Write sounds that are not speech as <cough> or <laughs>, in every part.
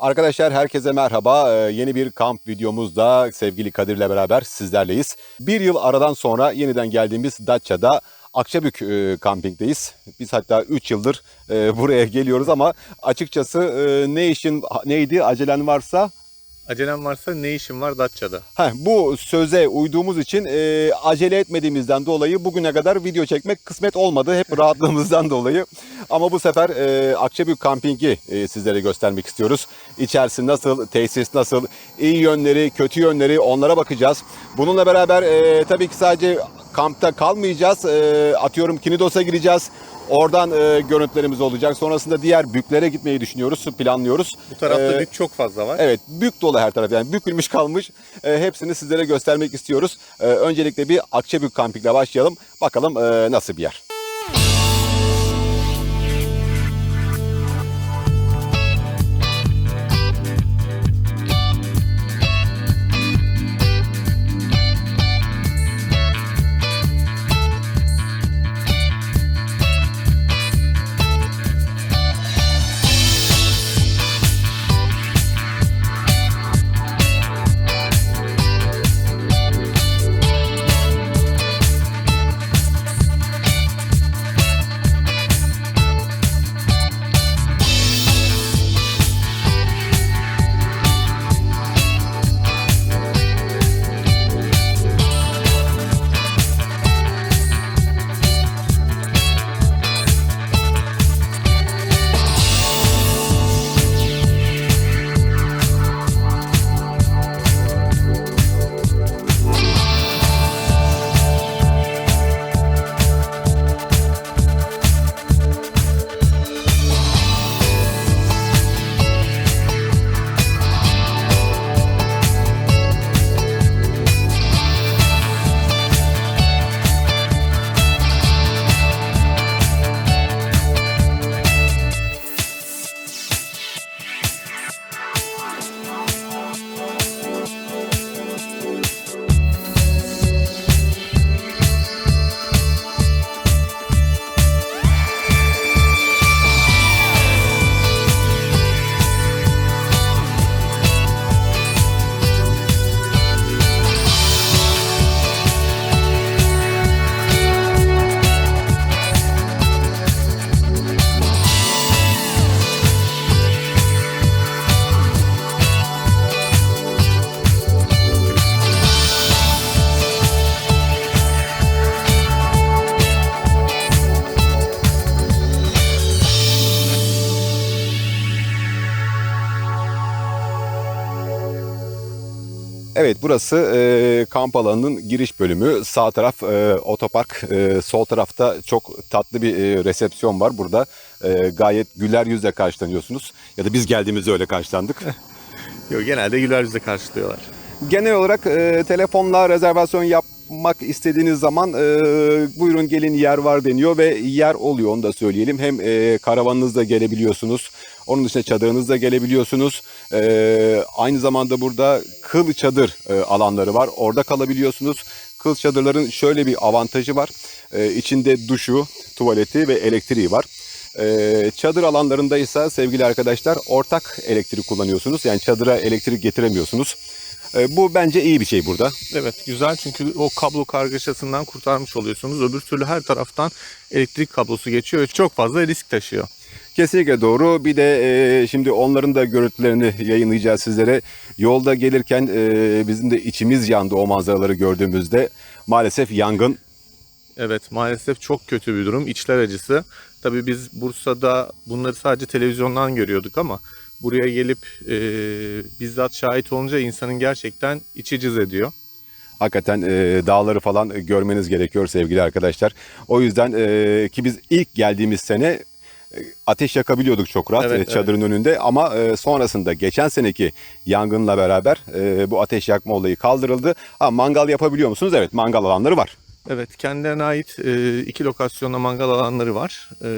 Arkadaşlar herkese merhaba. Ee, yeni bir kamp videomuzda sevgili Kadir'le beraber sizlerleyiz. Bir yıl aradan sonra yeniden geldiğimiz Datça'da Akçabük e, kampingdeyiz. Biz hatta 3 yıldır e, <laughs> buraya geliyoruz ama açıkçası e, ne işin neydi acelen varsa Acelem varsa ne işim var Datça'da? Heh, bu söze uyduğumuz için e, acele etmediğimizden dolayı bugüne kadar video çekmek kısmet olmadı. Hep rahatlığımızdan dolayı. Ama bu sefer e, Akçabük Kamping'i e, sizlere göstermek istiyoruz. İçerisi nasıl, tesis nasıl, iyi yönleri, kötü yönleri onlara bakacağız. Bununla beraber e, tabii ki sadece kampta kalmayacağız. E, atıyorum Kinidos'a gireceğiz. Oradan e, görüntülerimiz olacak. Sonrasında diğer büklere gitmeyi düşünüyoruz, planlıyoruz. Bu tarafta E, büyük çok fazla var. Evet bük dolu her taraf yani bükülmüş kalmış. E, hepsini sizlere göstermek istiyoruz. E, öncelikle bir Akçabük Kamping'le başlayalım. Bakalım e, nasıl bir yer. Evet burası e, kamp alanının giriş bölümü. Sağ taraf e, otopark, e, sol tarafta çok tatlı bir e, resepsiyon var. Burada e, gayet güler yüzle karşılanıyorsunuz. Ya da biz geldiğimizde öyle karşılandık. <laughs> Yok, genelde güler yüzle karşılıyorlar. Genel olarak e, telefonla rezervasyon yapmak istediğiniz zaman e, buyurun gelin yer var deniyor ve yer oluyor onu da söyleyelim. Hem e, karavanınızla gelebiliyorsunuz. Onun dışında çadırınızla gelebiliyorsunuz. E, aynı zamanda burada kıl çadır e, alanları var. Orada kalabiliyorsunuz. Kıl çadırların şöyle bir avantajı var. E, içinde duşu, tuvaleti ve elektriği var. Ee, çadır alanlarında ise sevgili arkadaşlar ortak elektrik kullanıyorsunuz. Yani çadıra elektrik getiremiyorsunuz. Ee, bu bence iyi bir şey burada. Evet güzel çünkü o kablo kargaşasından kurtarmış oluyorsunuz. Öbür türlü her taraftan elektrik kablosu geçiyor ve çok fazla risk taşıyor. Kesinlikle doğru. Bir de e, şimdi onların da görüntülerini yayınlayacağız sizlere. Yolda gelirken e, bizim de içimiz yandı o manzaraları gördüğümüzde. Maalesef yangın Evet maalesef çok kötü bir durum. İçler acısı. Tabii biz Bursa'da bunları sadece televizyondan görüyorduk ama buraya gelip e, bizzat şahit olunca insanın gerçekten içi cız ediyor. Hakikaten e, dağları falan görmeniz gerekiyor sevgili arkadaşlar. O yüzden e, ki biz ilk geldiğimiz sene e, ateş yakabiliyorduk çok rahat Evet, e, çadırın önünde ama e, sonrasında geçen seneki yangınla beraber bu ateş yakma olayı kaldırıldı. Ha, mangal yapabiliyor musunuz? Evet mangal alanları var. Evet, kendilerine ait e, iki lokasyonda mangal alanları var. E,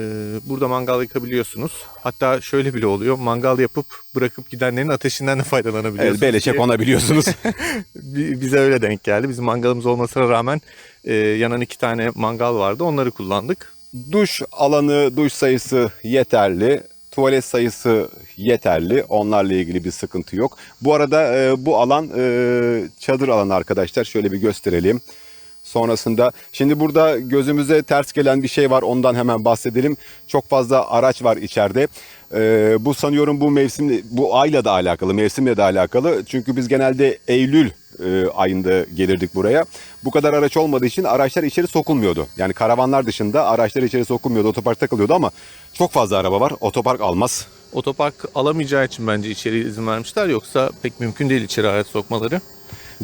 burada mangal yakabiliyorsunuz. Hatta şöyle bile oluyor, mangal yapıp bırakıp gidenlerin ateşinden de Evet, faydalanabiliyorsunuz. beleşe ki konabiliyorsunuz. <laughs> bi- Bize öyle denk geldi. Bizim mangalımız olmasına rağmen e, yanan iki tane mangal vardı, onları kullandık. duş alanı, duş sayısı yeterli. tuvalet sayısı yeterli. Onlarla ilgili bir sıkıntı yok. Bu arada e, bu alan e, çadır alanı arkadaşlar. Şöyle bir gösterelim. Sonrasında şimdi burada gözümüze ters gelen bir şey var. Ondan hemen bahsedelim. Çok fazla araç var içeride. Ee, bu sanıyorum bu mevsim bu ayla da alakalı, mevsimle de alakalı. Çünkü biz genelde Eylül e, ayında gelirdik buraya. Bu kadar araç olmadığı için araçlar içeri sokulmuyordu. Yani karavanlar dışında araçlar içeri sokulmuyordu. Otopark takılıyordu ama çok fazla araba var. Otopark almaz. Otopark alamayacağı için bence içeri izin vermişler. Yoksa pek mümkün değil içeri araç sokmaları.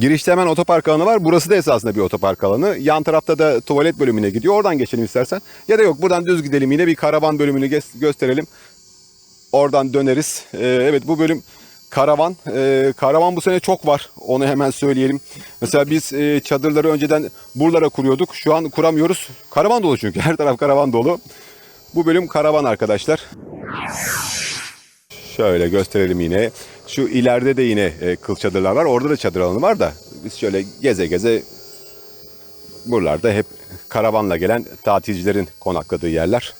Girişte hemen otopark alanı var. Burası da esasında bir otopark alanı. Yan tarafta da tuvalet bölümüne gidiyor. Oradan geçelim istersen. Ya da yok buradan düz gidelim yine bir karavan bölümünü gö- gösterelim. Oradan döneriz. Ee, evet bu bölüm karavan. Ee, karavan bu sene çok var. Onu hemen söyleyelim. Mesela biz e, çadırları önceden buralara kuruyorduk. Şu an kuramıyoruz. Karavan dolu çünkü. <laughs> Her taraf karavan dolu. Bu bölüm karavan arkadaşlar. Şöyle gösterelim yine. Şu ileride de yine e, kıl çadırlar var. Orada da çadır alanı var da biz şöyle geze geze buralarda hep karavanla gelen tatilcilerin konakladığı yerler.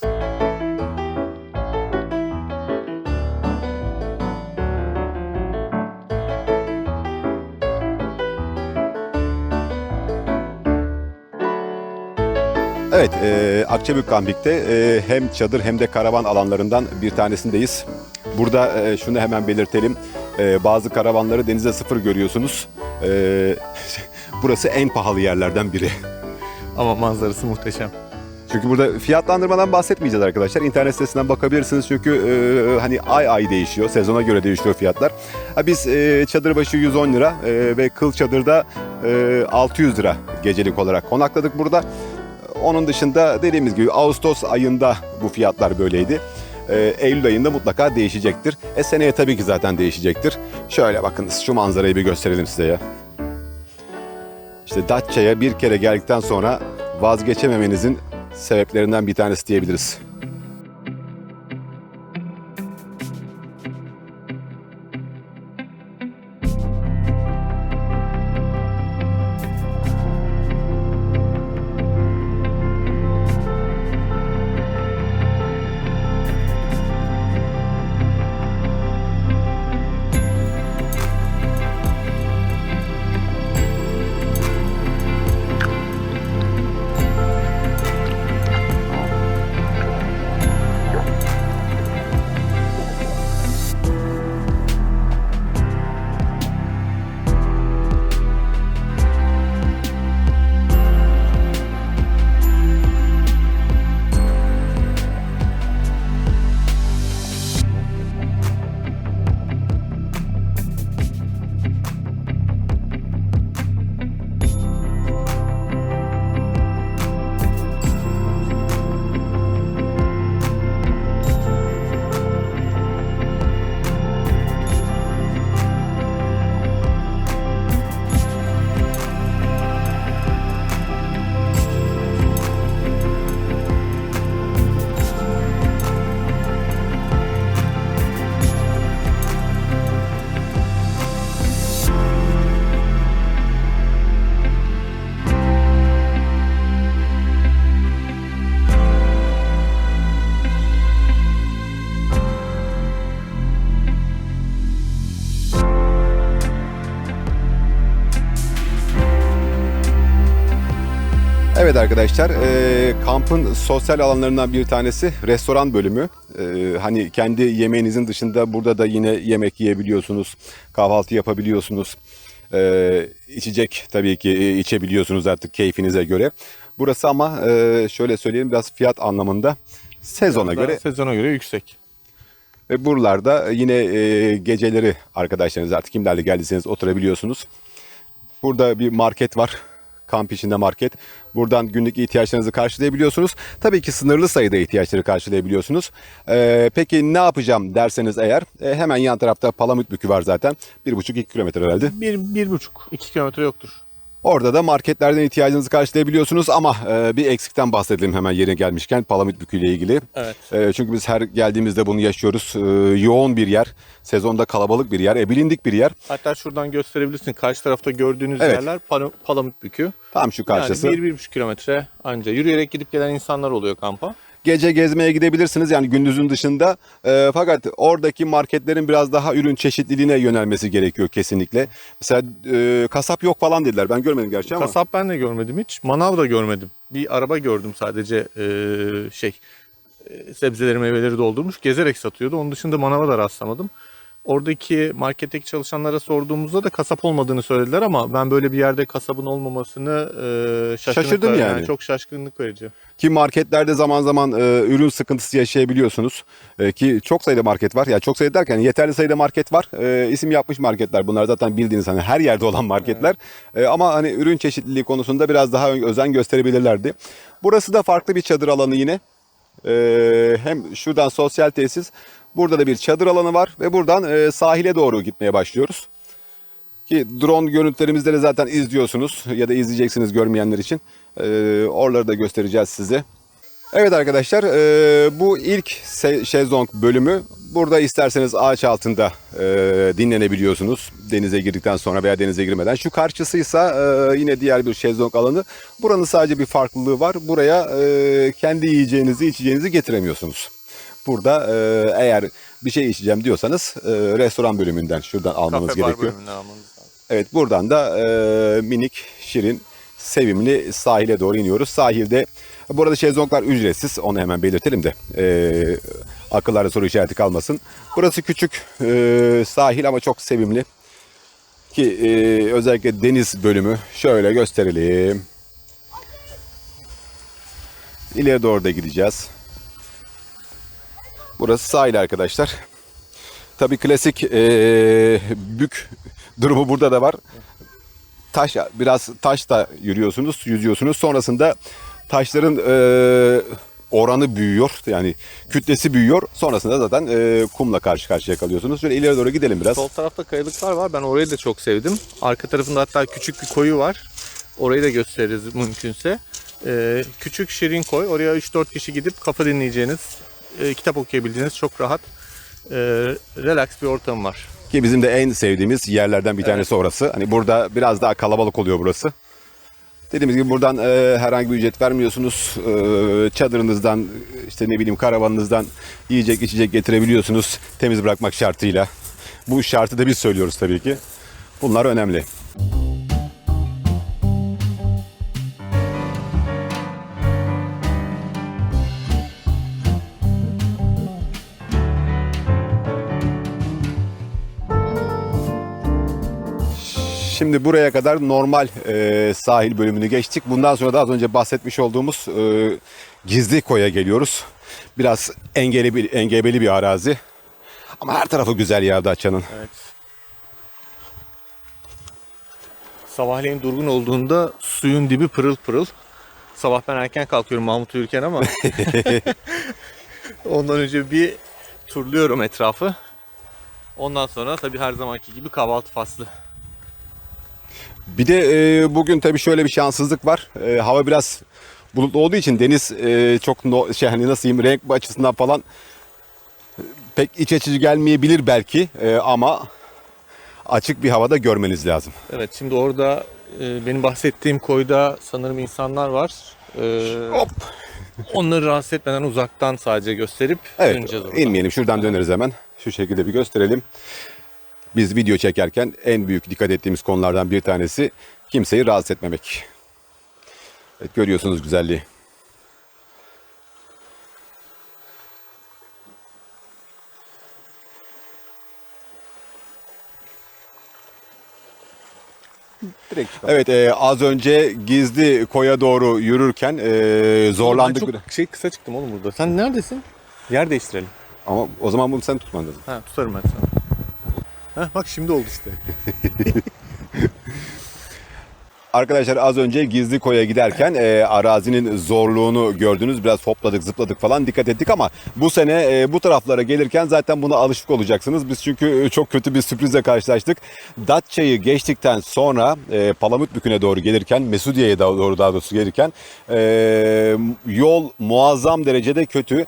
Evet, e, Akçabük Kampik'te e, hem çadır hem de karavan alanlarından bir tanesindeyiz. Burada e, şunu hemen belirtelim. E, bazı karavanları denize sıfır görüyorsunuz. E, <laughs> burası en pahalı yerlerden biri. Ama manzarası muhteşem. Çünkü burada fiyatlandırmadan bahsetmeyeceğiz arkadaşlar. İnternet sitesinden bakabilirsiniz çünkü e, hani ay ay değişiyor. Sezona göre değişiyor fiyatlar. Ha, biz e, çadır başı 110 lira e, ve kıl çadırda e, 600 lira gecelik olarak konakladık burada. Onun dışında dediğimiz gibi Ağustos ayında bu fiyatlar böyleydi. E, Eylül ayında mutlaka değişecektir. E seneye tabii ki zaten değişecektir. Şöyle bakınız şu manzarayı bir gösterelim size ya. İşte Datça'ya bir kere geldikten sonra vazgeçememenizin sebeplerinden bir tanesi diyebiliriz. Evet arkadaşlar, e, kampın sosyal alanlarından bir tanesi restoran bölümü. E, hani kendi yemeğinizin dışında burada da yine yemek yiyebiliyorsunuz, kahvaltı yapabiliyorsunuz. E, içecek tabii ki e, içebiliyorsunuz artık keyfinize göre. Burası ama e, şöyle söyleyeyim biraz fiyat anlamında sezona Daha göre Sezona göre yüksek. ve buralarda yine e, geceleri arkadaşlarınız artık kimlerle geldiyseniz oturabiliyorsunuz. Burada bir market var. Kamp içinde market. Buradan günlük ihtiyaçlarınızı karşılayabiliyorsunuz. Tabii ki sınırlı sayıda ihtiyaçları karşılayabiliyorsunuz. Ee, peki ne yapacağım derseniz eğer e, hemen yan tarafta Palamut Bükü var zaten. 1,5-2 kilometre herhalde. Bir, bir buçuk, iki kilometre yoktur. Orada da marketlerden ihtiyacınızı karşılayabiliyorsunuz ama e, bir eksikten bahsedelim hemen yeri gelmişken Palamut Bükü ile ilgili. Evet. E, çünkü biz her geldiğimizde bunu yaşıyoruz. E, yoğun bir yer, sezonda kalabalık bir yer, e, bilindik bir yer. Hatta şuradan gösterebilirsin. Karşı tarafta gördüğünüz Evet. yerler Pal- Palamut Bükü. Tam şu karşısı. Yani bir, bir buçuk kilometre anca. Yürüyerek gidip gelen insanlar oluyor kampa. Gece gezmeye gidebilirsiniz yani gündüzün dışında. E, fakat oradaki marketlerin biraz daha ürün çeşitliliğine yönelmesi gerekiyor kesinlikle. Mesela e, kasap yok falan dediler. Ben görmedim gerçi ama. Kasap ben de görmedim hiç. Manav da görmedim. Bir araba gördüm sadece eee, şey eee, sebzeleri meyveleri doldurmuş gezerek satıyordu. Onun dışında manava da rastlamadım. Oradaki marketteki çalışanlara sorduğumuzda da kasap olmadığını söylediler ama ben böyle bir yerde kasabın olmamasını eee şaşırdım. Şaşırdım yani. Çok şaşkınlık verici. Ki marketlerde zaman zaman e, ürün sıkıntısı yaşayabiliyorsunuz. E, ki çok sayıda market var. Ya çok sayıda derken yeterli sayıda market var. E, isim yapmış marketler. Bunlar zaten bildiğiniz hani her yerde olan marketler. E, ama hani ürün çeşitliliği konusunda biraz daha özen gösterebilirlerdi. Burası da farklı bir çadır alanı yine. E, hem şuradan sosyal tesis. Burada da bir çadır alanı var ve buradan e, sahile doğru gitmeye başlıyoruz. Ki drone görüntülerimizde de zaten izliyorsunuz ya da izleyeceksiniz görmeyenler için. Ee, oraları da göstereceğiz size. Evet arkadaşlar e, bu ilk şezlong bölümü. Burada isterseniz ağaç altında e, dinlenebiliyorsunuz denize girdikten sonra veya denize girmeden. Şu karşısıysa e, yine diğer bir şezlong alanı. Buranın sadece bir farklılığı var. Buraya e, kendi yiyeceğinizi içeceğinizi getiremiyorsunuz. Burada e, eğer bir şey içeceğim diyorsanız e, restoran bölümünden şuradan almanız Kafe bar gerekiyor. bölümünü almanız lazım. Evet buradan da e, minik, şirin, sevimli sahile doğru iniyoruz. Sahilde burada şezlonglar ücretsiz. Onu hemen belirtelim de e, akıllarda soru işareti kalmasın. Burası küçük e, sahil ama çok sevimli. Ki e, özellikle deniz bölümü şöyle gösterelim. İleri doğru da gideceğiz. Burası sahil arkadaşlar. Tabii klasik eee, bük durumu burada da var. Taş biraz taşta yürüyorsunuz, yüzüyorsunuz. Sonrasında taşların eee, oranı büyüyor. Yani kütlesi büyüyor. Sonrasında zaten eee, kumla karşı karşıya kalıyorsunuz. Şöyle ileri doğru gidelim biraz. Sol tarafta kayalıklar var. Ben orayı da çok sevdim. Arka tarafında hatta küçük bir koyu var. Orayı da gösteririz mümkünse. Ee, küçük şirin koy. Oraya 3-4 kişi gidip kafa dinleyeceğiniz, e, kitap okuyabildiğiniz çok rahat, e, relax bir ortam var. Ki bizim de en sevdiğimiz yerlerden bir tanesi orası. Hani burada biraz daha kalabalık oluyor burası. Dediğimiz gibi buradan e, herhangi bir ücret vermiyorsunuz. E, çadırınızdan, işte ne bileyim karavanınızdan yiyecek içecek getirebiliyorsunuz. Temiz bırakmak şartıyla. Bu şartı da biz söylüyoruz tabii ki. Bunlar önemli. Şimdi buraya kadar normal e, sahil bölümünü geçtik. Bundan sonra da az önce bahsetmiş olduğumuz e, gizli koya geliyoruz. Biraz engeli bir, engebeli bir arazi. Ama her tarafı güzel ya Datça'nın. Evet. Sabahleyin durgun olduğunda suyun dibi pırıl pırıl. Sabah ben erken kalkıyorum Mahmut uyurken ama <laughs> ondan önce bir turluyorum etrafı. Ondan sonra tabii her zamanki gibi kahvaltı faslı. Bir de e, bugün tabii şöyle bir şanssızlık var. E, hava biraz bulutlu olduğu için deniz e, çok no, şey hani nasıl diyeyim renk açısından falan pek iç açıcı gelmeyebilir belki E, ama açık bir havada görmeniz lazım. Evet şimdi orada e, benim bahsettiğim koyda sanırım insanlar var. E, Hop. onları rahatsız etmeden uzaktan sadece gösterip Evet, döneceğiz oradan. inmeyelim. Şuradan döneriz hemen. Şu şekilde bir gösterelim. Biz video çekerken en büyük dikkat ettiğimiz konulardan bir tanesi kimseyi rahatsız etmemek. Evet, görüyorsunuz güzelliği. Evet, e, az önce gizli koya doğru yürürken e, zorlandık. Ben çok şey kısa çıktım oğlum burada. Sen neredesin? Yer değiştirelim. Ama o zaman bunu sen tutman lazım. Ha tutarım ben sana. Heh, bak şimdi oldu işte. <laughs> Arkadaşlar az önce gizli koya giderken e, arazinin zorluğunu gördünüz. Biraz hopladık zıpladık falan dikkat ettik ama bu sene e, bu taraflara gelirken zaten buna alışık olacaksınız. Biz çünkü e, çok kötü bir sürprizle karşılaştık. Datça'yı geçtikten sonra e, Palamutbükü'ne doğru gelirken Mesudiye'ye doğru daha doğrusu gelirken e, yol muazzam derecede kötü.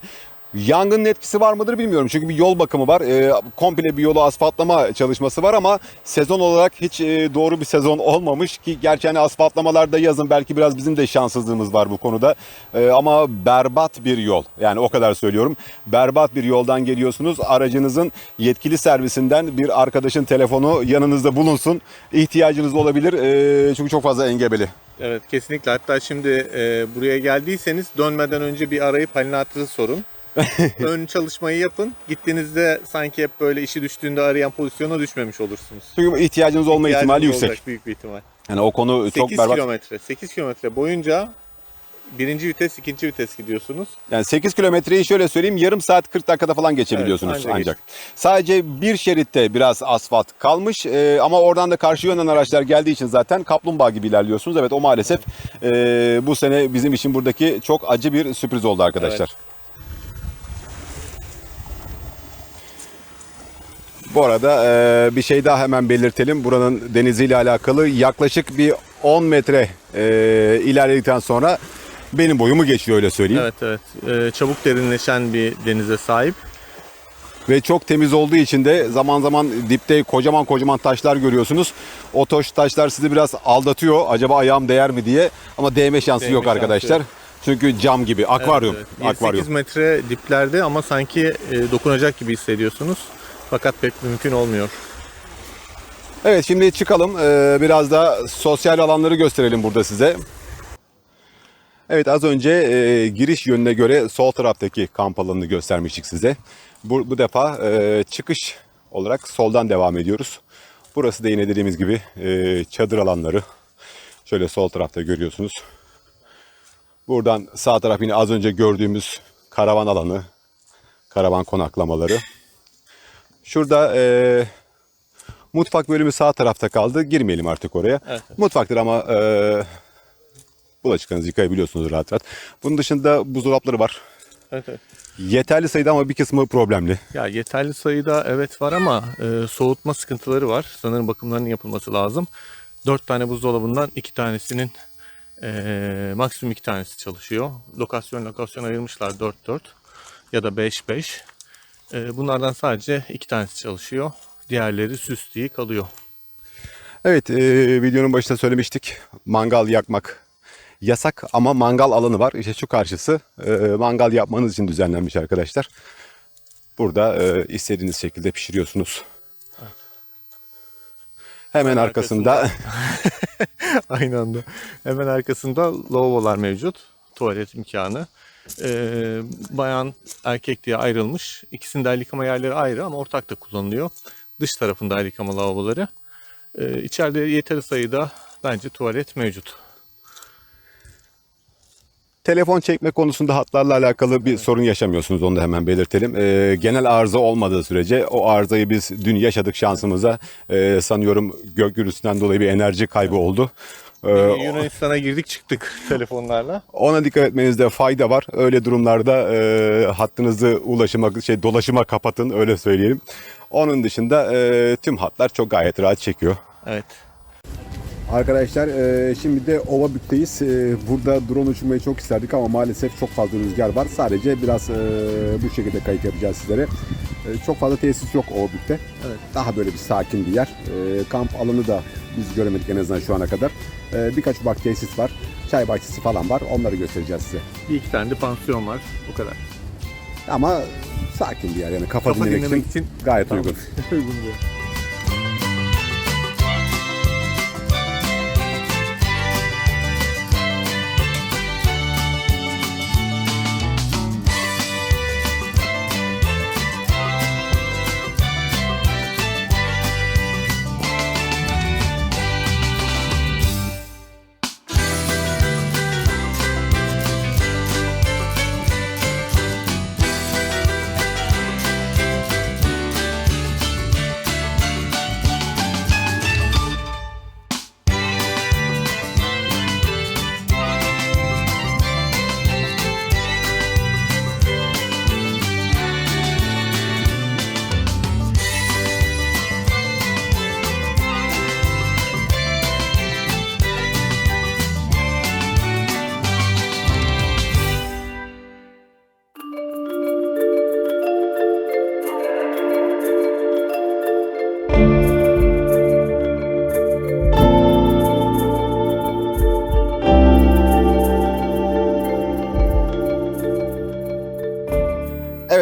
Yangının etkisi var mıdır bilmiyorum. Çünkü bir yol bakımı var. Ee, komple bir yolu asfaltlama çalışması var ama sezon olarak hiç e, doğru bir sezon <laughs> olmamış ki gerçi hani asfaltlamalarda yazın belki biraz bizim de şanssızlığımız var bu konuda. Ee, ama berbat bir yol. Yani o kadar söylüyorum. Berbat bir yoldan geliyorsunuz. Aracınızın yetkili servisinden bir arkadaşın telefonu yanınızda bulunsun. İhtiyacınız olabilir. Ee, çünkü çok fazla engebeli. Evet kesinlikle. Hatta şimdi e, buraya geldiyseniz dönmeden önce bir arayıp halini hatırı sorun. <laughs> Ön çalışmayı yapın. Gittiğinizde sanki hep böyle işi düştüğünde arayan pozisyona düşmemiş olursunuz. Çünkü ihtiyacınız olma ihtimali İhtiyacınız yüksek. olacak büyük bir ihtimal. Yani o konu 8 çok berbat. kilometre. 8 kilometre boyunca birinci vites, ikinci vites gidiyorsunuz. Yani 8 kilometreyi şöyle söyleyeyim yarım saat 40 dakikada falan geçebiliyorsunuz Evet, ancak ancak. Sadece bir şeritte biraz asfalt kalmış e, ama oradan da karşı yönden araçlar geldiği için zaten kaplumbağa gibi ilerliyorsunuz. Evet o maalesef e, bu sene bizim için buradaki çok acı bir sürpriz oldu arkadaşlar. Bu arada e, bir şey daha hemen belirtelim. Buranın deniziyle alakalı yaklaşık bir 10 metre e, ilerledikten sonra benim boyumu geçiyor öyle söyleyeyim. Evet evet. Ee, çabuk derinleşen bir denize sahip. Ve çok temiz olduğu için de zaman zaman dipte kocaman kocaman taşlar görüyorsunuz. O taş taşlar sizi biraz aldatıyor. Acaba ayağım değer mi diye. Ama değme şansı Değme yok şansı arkadaşlar. Çünkü cam gibi. Akvaryum. Evet, evet. Akvaryum. 8 metre diplerde ama sanki e, dokunacak gibi hissediyorsunuz. Fakat pek mümkün olmuyor. Evet şimdi çıkalım. Ee, biraz da sosyal alanları gösterelim burada size. Evet az önce e, giriş yönüne göre sol taraftaki kamp alanını göstermiştik size. Bu, bu defa e, çıkış olarak soldan devam ediyoruz. Burası da yine dediğimiz gibi e, çadır alanları. Şöyle sol tarafta görüyorsunuz. Buradan sağ taraf yine az önce gördüğümüz karavan alanı, karavan konaklamaları. Şurada e, mutfak bölümü sağ tarafta kaldı. Girmeyelim artık oraya. Evet. Mutfaktır ama e, bulaşıklarınızı yıkayabiliyorsunuz rahat rahat. Bunun dışında buzdolapları var. Evet, evet. Yeterli sayıda ama bir kısmı problemli. Ya yeterli sayıda evet var ama e, soğutma sıkıntıları var. Sanırım bakımlarının yapılması lazım. 4 tane buzdolabından 2 tanesinin e, maksimum 2 tanesi çalışıyor. Lokasyon lokasyon ayırmışlar 4-4 ya da 5-5. E, bunlardan sadece 2 tanesi çalışıyor. Diğerleri süs diye kalıyor. Evet, e, videonun başında söylemiştik. Mangal yakmak yasak ama mangal alanı var. İşte şu karşısı e, mangal yapmanız için düzenlenmiş arkadaşlar. Burada e, istediğiniz şekilde pişiriyorsunuz. Hemen arkasında <laughs> Aynı anda. Hemen arkasında lavabolar mevcut. Tuvalet imkanı. Ee, bayan erkek diye ayrılmış. İkisinin de el yıkama yerleri ayrı ama ortak da kullanılıyor. Dış tarafında el yıkama lavaboları. Ee, içeride yeteri sayıda bence tuvalet mevcut. telefon çekme konusunda hatlarla alakalı bir sorun yaşamıyorsunuz. Onu da hemen belirtelim. E, genel arıza olmadığı sürece o arızayı biz dün yaşadık şansımıza. E, sanıyorum gök gürültüsünden dolayı bir enerji kaybı oldu. E, Yunanistan'a girdik çıktık <laughs> telefonlarla. Ona dikkat etmenizde fayda var. Öyle durumlarda e, hattınızı ulaşıma şey dolaşıma kapatın öyle söyleyelim. Onun dışında e, tüm hatlar çok gayet rahat çekiyor. Evet. Arkadaşlar e, şimdi de Ovabük'teyiz. E, burada drone uçurmayı çok isterdik ama maalesef çok fazla rüzgar var. Sadece biraz e, bu şekilde kayıt yapacağız sizlere. E, çok fazla tesis yok Ovabük'te. Evet. Daha böyle bir sakin bir yer. E, kamp alanı da biz göremedik en azından şu ana kadar. E, birkaç ufak tesis var. Çay bahçesi falan var. Onları göstereceğiz size. Bir iki tane de pansiyon var. O kadar. Ama sakin bir yer yani kafa, Kafa dinlemek, dinlemek için, için gayet Tamam. uygun. <laughs> Uygun diyor.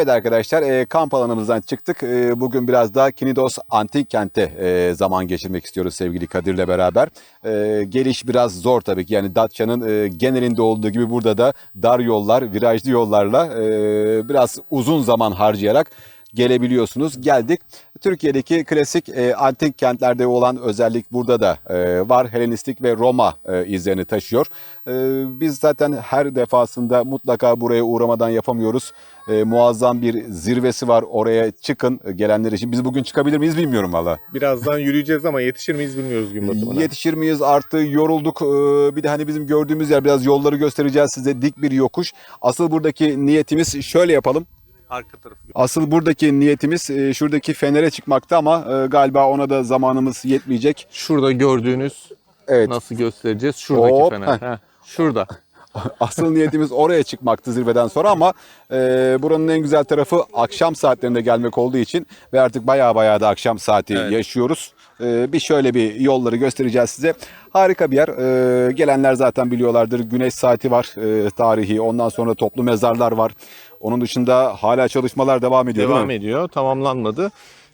Evet arkadaşlar e, kamp alanımızdan çıktık. E, bugün biraz daha Kinidos Antik Kent'te e, zaman geçirmek istiyoruz sevgili Kadir'le beraber. E, geliş biraz zor tabii ki. Yani Datça'nın e, genelinde olduğu gibi burada da dar yollar, virajlı yollarla e, biraz uzun zaman harcayarak gelebiliyorsunuz. Geldik. Türkiye'deki klasik e, antik kentlerde olan özellik burada da e, var. Helenistik ve Roma e, izlerini taşıyor. E, biz zaten her defasında mutlaka buraya uğramadan yapamıyoruz. E, muazzam bir zirvesi var. Oraya çıkın e, gelenler için. Biz bugün çıkabilir miyiz bilmiyorum valla. Birazdan yürüyeceğiz ama yetişir miyiz bilmiyoruz gün batımına. Yetişir miyiz artı yorulduk. Ee, Bir de hani bizim gördüğümüz yer biraz yolları göstereceğiz size. Dik bir yokuş. Asıl buradaki niyetimiz şöyle yapalım. Arka tarafı. Asıl buradaki niyetimiz e, şuradaki fenere çıkmakta ama e, galiba ona da zamanımız yetmeyecek. Şurada gördüğünüz Evet. nasıl göstereceğiz? Şuradaki Hop, fener. heh. Heh, Şurada. <laughs> Asıl niyetimiz oraya çıkmaktı zirveden sonra ama e, buranın en güzel tarafı akşam saatlerinde gelmek olduğu için ve artık baya baya da akşam saati Evet. yaşıyoruz. E, bir şöyle bir yolları göstereceğiz size. Harika bir yer. E, gelenler zaten biliyorlardır. Güneş saati var e, tarihi. Ondan sonra toplu mezarlar var. Onun dışında hala çalışmalar devam ediyor değil Devam ediyor. Tamamlanmadı.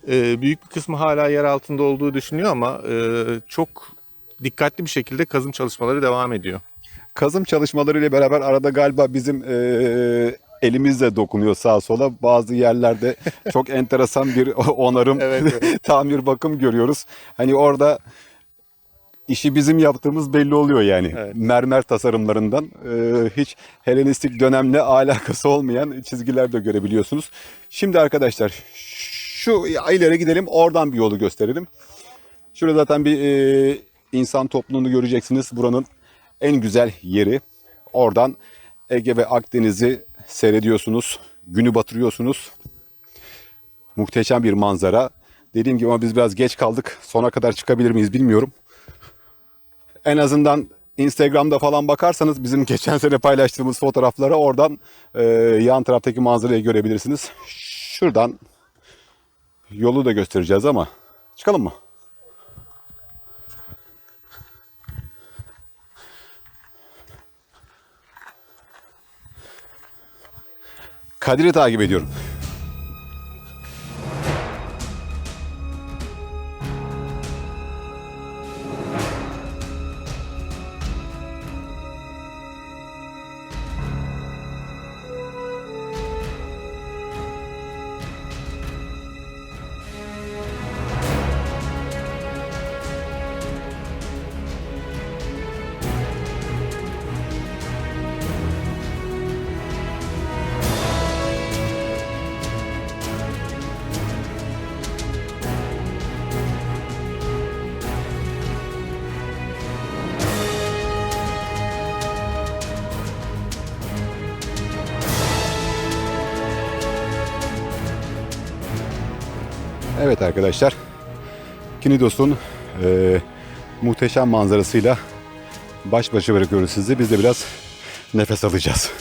Ee, büyük bir kısmı hala yer altında olduğu düşünüyor ama e, çok dikkatli bir şekilde kazım çalışmaları devam ediyor. Kazım çalışmalarıyla beraber arada galiba bizim e, elimizle dokunuyor sağa sola. Bazı yerlerde <laughs> çok enteresan bir onarım, Evet, <laughs> tamir bakım görüyoruz. Hani orada işi bizim yaptığımız belli oluyor yani. Evet. Mermer tasarımlarından e, hiç Helenistik dönemle alakası olmayan çizgiler de görebiliyorsunuz. Şimdi arkadaşlar şu ileri gidelim oradan bir yolu gösterelim. Şurada zaten bir e, insan topluluğunu göreceksiniz. Buranın en güzel yeri. Oradan Ege ve Akdeniz'i seyrediyorsunuz. Günü batırıyorsunuz. Muhteşem bir manzara. Dediğim gibi ama biz biraz geç kaldık. Sona kadar çıkabilir miyiz bilmiyorum. En azından Instagram'da falan bakarsanız bizim <laughs> geçen sene paylaştığımız fotoğraflara oradan e, yan taraftaki manzarayı görebilirsiniz. Şuradan yolu da göstereceğiz ama çıkalım mı? Kadir'i takip ediyorum. Evet arkadaşlar. Kinidos'un e, muhteşem manzarasıyla baş başa bırakıyoruz sizi. Biz de biraz nefes alacağız.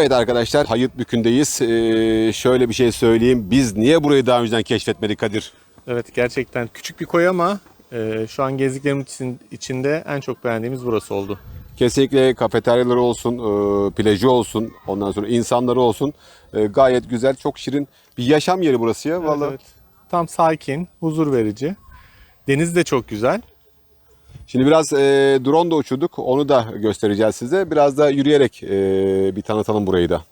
Evet arkadaşlar Hayıtbükü'ndeyiz. Ee, şöyle bir şey söyleyeyim. Biz niye burayı daha önceden keşfetmedik Kadir? Evet gerçekten küçük bir koy ama e, şu an gezdiklerimiz için, içinde en çok beğendiğimiz burası oldu. Kesinlikle kafeteryaları olsun, e, plajı olsun, ondan sonra insanları olsun. E, gayet güzel, çok şirin bir yaşam yeri burası ya. Vallahi. Evet, evet. Tam sakin, huzur verici. Deniz de çok güzel. Şimdi biraz e, drone da uçurduk. Onu da göstereceğiz size. Biraz da yürüyerek e, bir tanıtalım burayı da.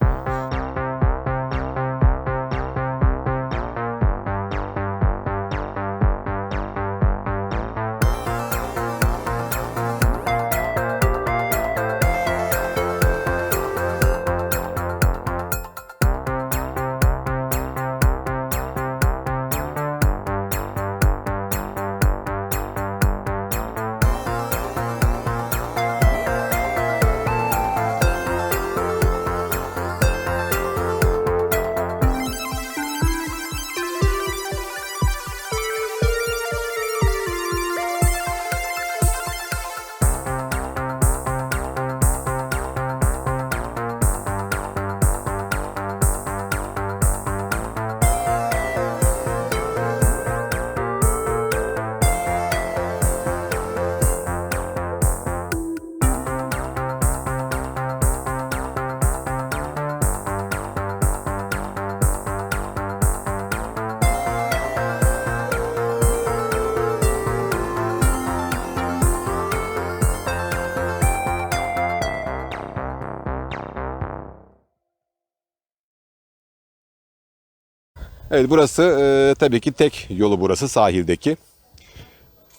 Evet burası e, tabii ki tek yolu burası sahildeki.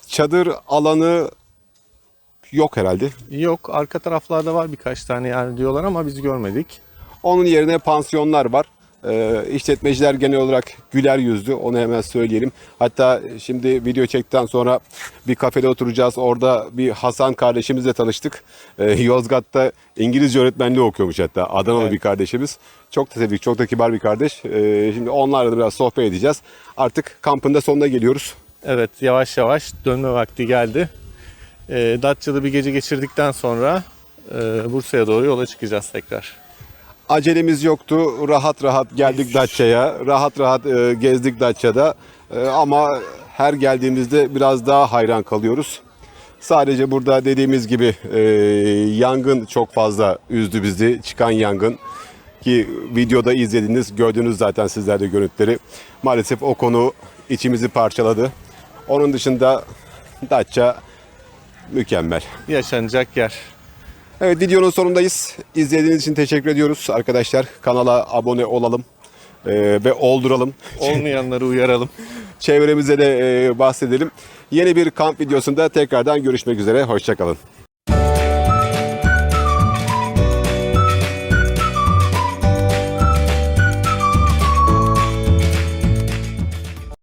Çadır alanı yok herhalde. Yok arka taraflarda var birkaç tane yer diyorlar ama biz görmedik. Onun yerine pansiyonlar var. Ee, işletmeciler genel olarak güler yüzlü onu hemen söyleyelim. Hatta şimdi video çektikten sonra bir kafede oturacağız. Orada bir Hasan kardeşimizle tanıştık. Ee, Yozgat'ta İngilizce öğretmenliği okuyormuş hatta. Adanalı Evet. bir kardeşimiz. Çok da sevdik, çok da kibar bir kardeş. Ee, şimdi onlarla da biraz sohbet edeceğiz. Artık kampın da sonuna geliyoruz. Evet yavaş yavaş dönme vakti geldi. E, Datça'da bir gece geçirdikten sonra e, Bursa'ya doğru yola çıkacağız tekrar. Acelemiz yoktu. Rahat rahat geldik Datça'ya. Rahat rahat e, gezdik Datça'da. E, ama her geldiğimizde biraz daha hayran kalıyoruz. Sadece burada dediğimiz gibi e, yangın çok fazla üzdü bizi. Çıkan yangın ki videoda izlediniz, gördünüz zaten sizler de görüntüleri. Maalesef o konu içimizi parçaladı. Onun dışında Datça mükemmel. Yaşanacak yer. Evet videonun sonundayız. İzlediğiniz için teşekkür ediyoruz arkadaşlar. Kanala abone olalım e, ve olduralım. Olmayanları uyaralım. <laughs> Çevremize de e, bahsedelim. Yeni bir kamp videosunda tekrardan görüşmek üzere. Hoşçakalın.